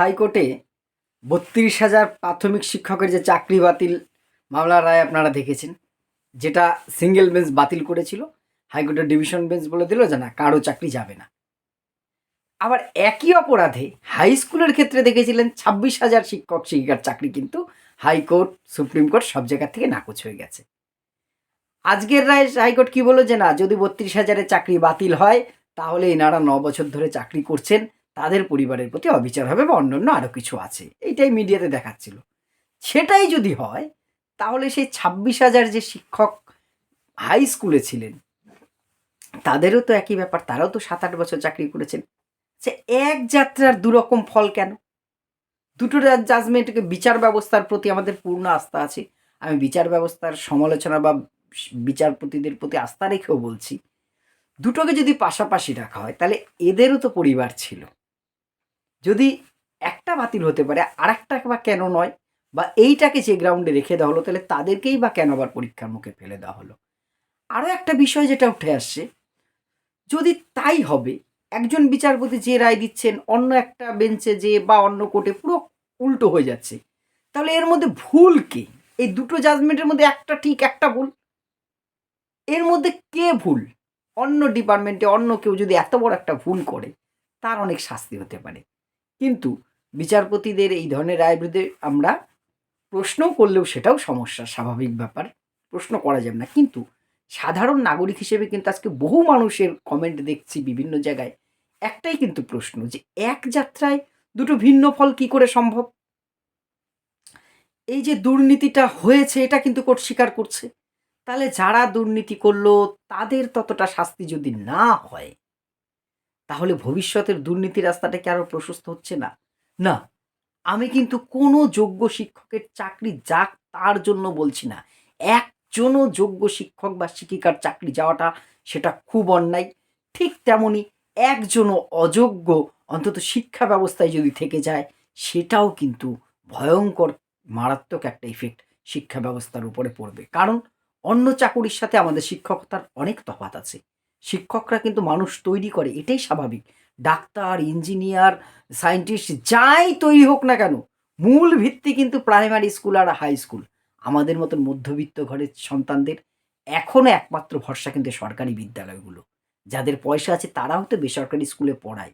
হাইকোর্টে বত্রিশ হাজার প্রাথমিক শিক্ষকের যে চাকরি বাতিল মামলার রায় আপনারা দেখেছেন, যেটা সিঙ্গেল বেঞ্চ বাতিল করেছিল, হাইকোর্টের ডিভিশন বেঞ্চ বলে দিল যে না, কারও চাকরি যাবে না। আবার একই অপরাধে হাই স্কুলের ক্ষেত্রে দেখেছিলেন ছাব্বিশ হাজার শিক্ষক শিক্ষিকার চাকরি কিন্তু হাইকোর্ট, সুপ্রিম কোর্ট সব জায়গা থেকে নাকচ হয়ে গেছে। আজকের রায় হাইকোর্ট কি বলল যে না, যদি বত্রিশ হাজারের চাকরি বাতিল হয়, তাহলে এনারা ন বছর ধরে চাকরি করছেন তাদের পরিবারের প্রতি অবিচার হবে বা অন্যান্য আরও কিছু আছে। এইটাই মিডিয়াতে দেখাচ্ছিল। সেটাই যদি হয়, তাহলে সেই ছাব্বিশ হাজার যে শিক্ষক হাই স্কুলে ছিলেন, তাদেরও তো একই ব্যাপার, তারাও তো সাত আট বছর চাকরি করেছেন। সে এক যাত্রার দুরকম ফল কেন? দুটো জাজমেন্টকে বিচার ব্যবস্থার প্রতি আমাদের পূর্ণ আস্থা আছে। আমি বিচার ব্যবস্থার সমালোচনা বা বিচারপতিদের প্রতি আস্থা রেখেও বলছি, দুটোকে যদি পাশাপাশি রাখা হয়, তাহলে এদেরও তো পরিবার ছিল। যদি একটা বাতিল হতে পারে আর একটা বা কেন নয়, বা এইটাকে যে গ্রাউন্ডে রেখে দেওয়া হলো, তাহলে তাদেরকেই বা কেন আবার পরীক্ষার মুখে ফেলে দেওয়া হলো? আরও একটা বিষয় যেটা উঠে আসছে, যদি তাই হবে, একজন বিচারপতি যে রায় দিচ্ছেন, অন্য একটা বেঞ্চে যে বা অন্য কোর্টে পুরো উল্টো হয়ে যাচ্ছে, তাহলে এর মধ্যে ভুল কি? এই দুটো জাজমেন্টের মধ্যে একটা ঠিক, একটা ভুল? এর মধ্যে কে ভুল? অন্য ডিপার্টমেন্টে অন্য কেউ যদি এত বড় একটা ভুল করে, তার অনেক শাস্তি হতে পারে। কিন্তু বিচারপতিদের এই ধরনের রায়ের বিরুদ্ধে আমরা প্রশ্ন করলেও সেটাও সমস্যা স্বাভাবিক ব্যাপার। প্রশ্ন করা যাবে না। কিন্তু সাধারণ নাগরিক হিসেবে কিন্তু আজকে বহু মানুষের কমেন্ট দেখছি বিভিন্ন জায়গায়। একটাই কিন্তু প্রশ্ন যে এক যাত্রায় দুটো ভিন্ন ফল কি করে সম্ভব? এই যে দুর্নীতিটা হয়েছে, এটা কিন্তু কোর্ট স্বীকার করছে। তাহলে যারা দুর্নীতি করল, তাদের ততটা শাস্তি যদি না হয় তাহলে ভবিষ্যতের দুর্নীতি রাস্তাটা কি আরও প্রশস্ত হচ্ছে না? না। আমি কিন্তু কোনো যোগ্য শিক্ষকের চাকরি যাক তার জন্য বলছি না। একজনও যোগ্য শিক্ষক বা শিক্ষিকার চাকরি যাওয়াটা সেটা খুব অন্যায়। ঠিক তেমনই একজনও অযোগ্য অন্তত শিক্ষা ব্যবস্থায় যদি থেকে যায়, সেটাও কিন্তু ভয়ঙ্কর, মারাত্মক একটা ইফেক্ট শিক্ষা ব্যবস্থার উপরে পড়বে। কারণ অন্য চাকুরির সাথে আমাদের শিক্ষকতার অনেক তফাৎ আছে। শিক্ষকরা কিন্তু মানুষ তৈরি করে, এটাই স্বাভাবিক। ডাক্তার, ইঞ্জিনিয়ার, সায়েন্টিস্ট, যাই তৈরি হোক না কেন, মূল ভিত্তি কিন্তু প্রাইমারি স্কুল আর হাই স্কুল। আমাদের মতন মধ্যবিত্ত ঘরের সন্তানদের এখনও একমাত্র ভরসা কিন্তু সরকারি বিদ্যালয়গুলো। যাদের পয়সা আছে তারা হয়তো বেসরকারি স্কুলে পড়ায়।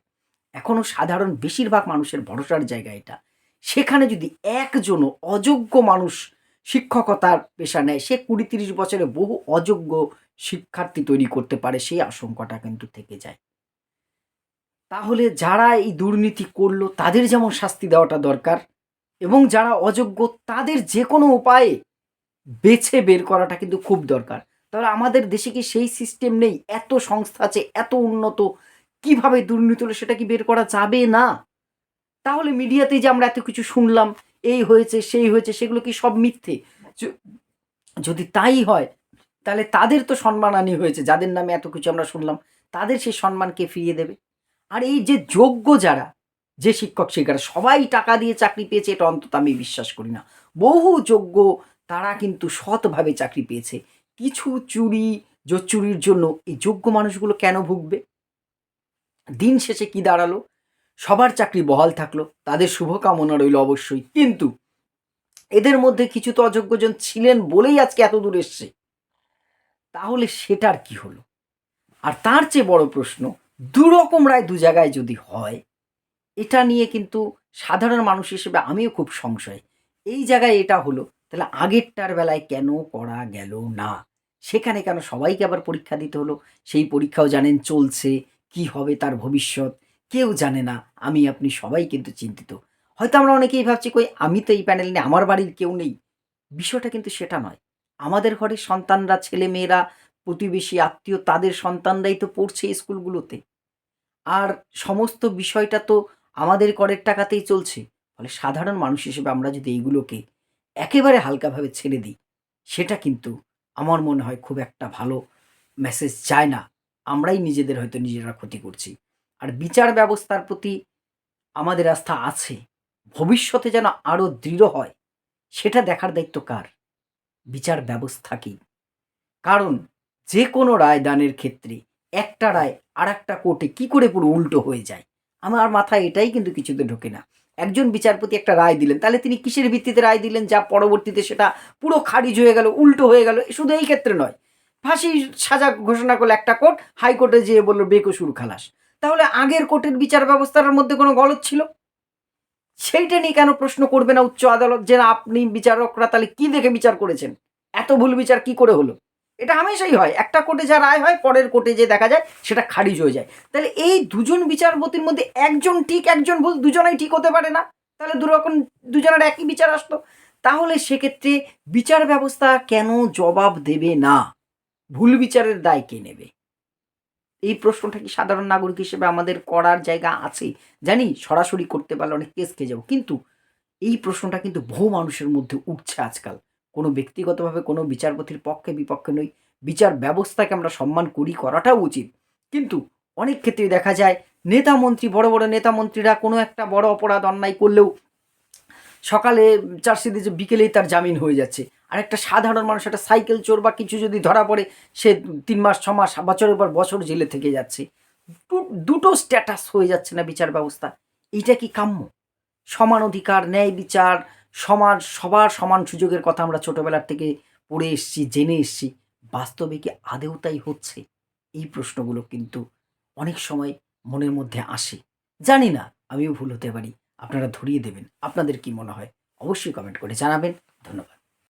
এখনও সাধারণ বেশিরভাগ মানুষের ভরসার জায়গা এটা। সেখানে যদি একজনও অযোগ্য মানুষ শিক্ষকতার পেশা নেয়। সে কুড়ি তিরিশ বছরে বহু অযোগ্য শিক্ষার্থী তৈরি করতে পারে, সেই আশঙ্কাটা কিন্তু থেকে যায়। তাহলে যারা এই দুর্নীতি করল, তাদের যেমন শাস্তি দেওয়াটা দরকার এবং যারা অযোগ্য, তাদের যে কোনো উপায়ে বেছে বের করাটা কিন্তু খুব দরকার। তাহলে আমাদের দেশে কি সেই সিস্টেম নেই? এত সংস্থা আছে, এত উন্নত, কীভাবে দুর্নীতি হলো সেটা কি বের করা যাবে না? তাহলে মিডিয়াতে যে আমরা এত কিছু শুনলাম এই হয়েছে, সেই হয়েছে, সেগুলো কি সব মিথ্যে? যদি তাই হয়, তাহলে তাদের তো সম্মানহানি হয়েছে, যাদের নামে এত কিছু আমরা শুনলাম, তাদের সেই সম্মানকে ফিরিয়ে দেবে? আর এই যে যোগ্য যারা, যে শিক্ষক শিক্ষিকারা, সবাই টাকা দিয়ে চাকরি পেয়েছে, এটা অন্তত আমি বিশ্বাস করি না। বহু যোগ্য তারা কিন্তু সৎভাবে চাকরি পেয়েছে। কিছু চুরি জোর চুরির জন্য এই যোগ্য মানুষগুলো কেন ভুগবে? দিন শেষে কি দাঁড়াল? সবার চাকরি বহাল থাকল, তাদের শুভকামনা রইল অবশ্যই। কিন্তু এদের মধ্যে কিছু তো অযোগ্যজন ছিলেন বলেই আজকে এত দূর এসছে। তাহলে সেটার কি হলো? আর তার চেয়ে বড় প্রশ্ন, দুরকম রায় দু জায়গায় যদি হয়, এটা নিয়ে কিন্তু সাধারণ মানুষ হিসেবে আমিও খুব সংশয়। এই জায়গায় এটা হলো, তাহলে আগেরটার বেলায় কেন করা গেল না? সেখানে কেন সবাইকে আবার পরীক্ষা দিতে হলো? সেই পরীক্ষাও জানেন চলছে, কি হবে তার ভবিষ্যৎ? কেউ জানে না, আমি আপনি সবাই কিন্তু চিন্তিত। হয়তো আমরা অনেকেই ভাবছি, কই, আমি তো এই প্যানেল নেই আমার বাড়ির কেউ নেই। বিষয়টা কিন্তু সেটা নয়। আমাদের ঘরের সন্তানরা ছেলে মেয়েরা প্রতিবেশী, আত্মীয়, তাদের সন্তানরাই তো পড়ছে স্কুলগুলোতে। আর সমস্ত বিষয়টা তো আমাদের করের টাকাতেই চলছে। ফলে সাধারণ মানুষ হিসেবে আমরা যদি এইগুলোকে একেবারে হালকাভাবে ছেড়ে দিই, সেটা কিন্তু আমার মনে হয় খুব একটা ভালো মেসেজ চায় না। আমরাই নিজেদের হয়তো নিজেরা ক্ষতি করছি। আর বিচার ব্যবস্থার প্রতি আমাদের আস্থা আছে। ভবিষ্যতে যেন আরও দৃঢ় হয়, সেটা দেখার দায়িত্ব কার? বিচার ব্যবস্থাকেই কারণ যে কোনো রায় দানের ক্ষেত্রে একটা রায় আর একটা কোর্টে কী করে পুরো উল্টো হয়ে যায়? আমার মাথায় এটাই কিন্তু কিছুতে ঢোকে না। একজন বিচারপতি একটা রায় দিলেন, তাহলে তিনি কিসের ভিত্তিতে রায় দিলেন যা পরবর্তীতে সেটা পুরো খারিজ হয়ে গেল, উল্টো হয়ে গেল? শুধু এই ক্ষেত্রে নয়। ফাঁসি সাজা ঘোষণা করল একটা কোর্ট, হাইকোর্টে যেয়ে বলল, বেকসুর খালাস। তাহলে আগের কোর্টের বিচার ব্যবস্থার মধ্যে কোনো গলত ছিল? সেইটা নিয়ে কেন প্রশ্ন করবে না উচ্চ আদালত যে আপনি বিচারকরা তাহলে কি দেখে বিচার করেছেন? এত ভুল বিচার কি করে হলো? এটা হামেশাই হয়। একটা কোর্টে যা রায় হয়, পরের কোর্টে যে দেখা যায়, সেটা খারিজ হয়ে যায়। তাহলে এই দুজন বিচারপতির মধ্যে একজন ঠিক, একজন ভুল, দুজনেই ঠিক হতে পারে না? তাহলে দুরকম, দুজনের একই বিচার আসতো? তাহলে সেক্ষেত্রে বিচার ব্যবস্থা কেন জবাব দেবে না? ভুল বিচারের দায় কে নেবে? এই প্রশ্নটা কি সাধারণ নাগরিক হিসেবে আমাদের করার জায়গা আছে? জানি সরাসরি করতে পারলে অনেক কেস খেয়ে যাব। কিন্তু এই প্রশ্নটা কিন্তু বহু মানুষের মধ্যে উঠছে আজকাল। কোনো ব্যক্তিগতভাবে, কোনো বিচারপতির পক্ষে, বিপক্ষে নই। বিচার ব্যবস্থাকে আমরা সম্মান করি করাটাও উচিত। কিন্তু অনেক ক্ষেত্রে দেখা যায়, নেতা মন্ত্রী, বড় বড় নেতা মন্ত্রীরা কোনো একটা বড় অপরাধ অন্যায় করলেও সকালে চার্জশিট দিয়েছে বিকেলেই তার জামিন হয়ে যাচ্ছে। আর একটা সাধারণ মানুষ, একটা সাইকেল চোর বা কিছু যদি ধরা পড়ে, সে তিন মাস, ছ মাস, বছরের পর বছর জেলে থেকে যাচ্ছে। দুটো স্ট্যাটাস হয়ে যাচ্ছে না বিচার ব্যবস্থা। এইটা কি কাম্য? সমান অধিকার, ন্যায় বিচার সমাজ সবার সমান সুযোগের কথা আমরা ছোটোবেলার থেকে পড়ে এসছি, জেনে এসছি। বাস্তবে কি আদেও তাই হচ্ছে? এই প্রশ্নগুলো কিন্তু অনেক সময় মনের মধ্যে আসে। জানি না, আমিও ভুল হতে পারি। আপনারা ধরিয়ে দেবেন। আপনাদের কি মনে হয়? অবশ্যই কমেন্ট করে জানাবেন। ধন্যবাদ।